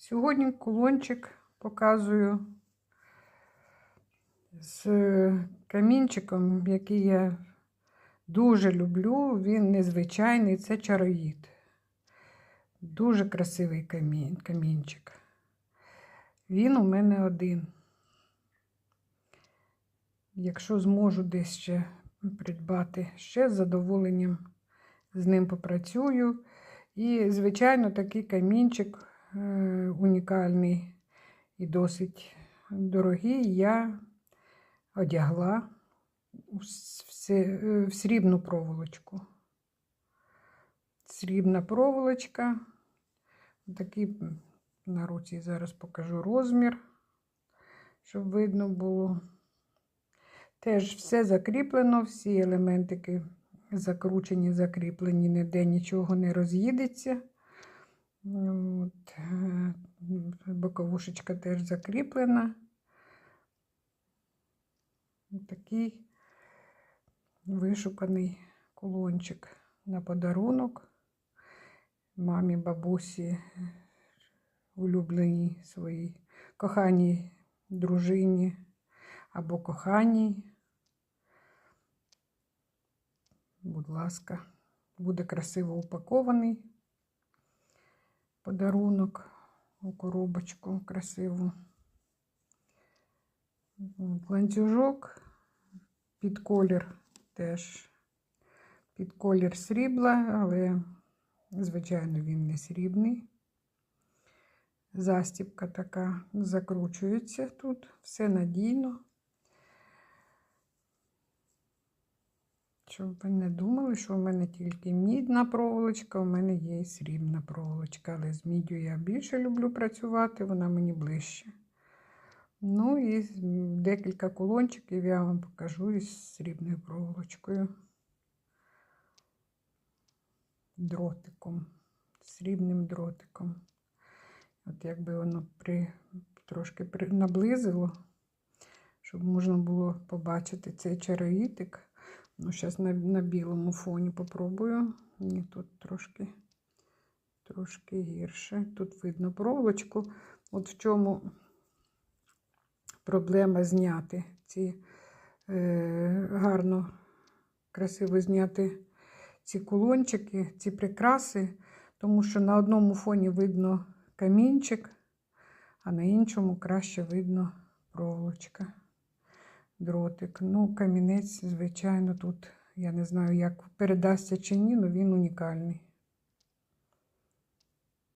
Сьогодні кулончик показую з камінчиком, який я дуже люблю. Він незвичайний, це чароїд. Дуже красивий камін, камінчик. Він у мене один. Якщо зможу десь ще придбати, ще з задоволенням з ним попрацюю. І, звичайно, такий камінчик е, унікальний і досить дорогий я одягла е, в срібну проволочку. Срібна проволочка. Такий на руці зараз покажу розмір, щоб видно було. Теж все закріплено, всі елементики закручені, закріплені, ніде нічого не роз'їдеться. От, е, боковушечка теж закріплена. Такий вишуканий кулончик на подарунок мамі, бабусі, улюбленій своїй коханій дружині або коханій. Будь ласка, буде красиво упакований подарунок у коробочку красиву. От, Ланцюжок під колір теж під колір срібла, але, звичайно, він не срібний. Застібка така закручується тут, все надійно. Щоб ви не думали, що в мене тільки мідна проволочка, у мене є і срібна проволочка, але з міддю я більше люблю працювати, вона мені ближче. Ну і декілька кулончиків я вам покажу із срібною проволочкою. Дротиком, срібним дротиком. От якби воно при, трошки при, наблизило, щоб можна було побачити цей чароїтик. Ну, зараз на, на білому фоні попробую. Ні, тут трошки, трошки гірше. Тут видно проволочку. От в чому проблема зняти ці е, гарно, красиво зняти ці кулончики, ці прикраси, тому що на одному фоні видно камінчик, а на іншому краще видно проволочка дротик. Ну, камінець, звичайно, тут я не знаю, як передасться чи ні, але він унікальний.